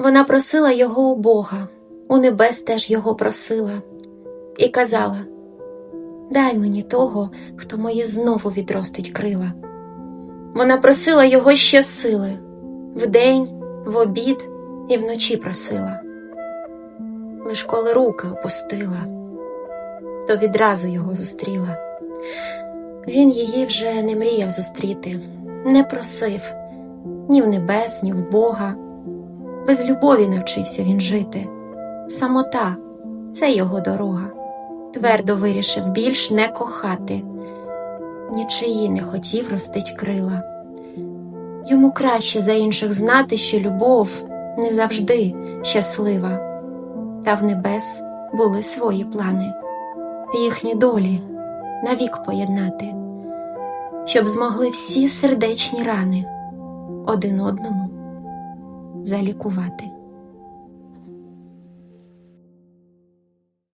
Вона просила його у Бога, у небес теж його просила, і казала: Дай мені того, хто мої знову відростить крила. Вона просила його ще сили, вдень, в обід і вночі просила. Лиш коли руки опустила, то відразу його зустріла. Він її вже не мріяв зустріти, не просив ні в небес, ні в Бога. Без любові навчився він жити. Самота це його дорога. Твердо вирішив більш не кохати, нічиї не хотів ростить крила. Йому краще за інших знати, що любов не завжди щаслива, та в небес були свої плани, їхні долі навік поєднати, щоб змогли всі сердечні рани один одному залікувати.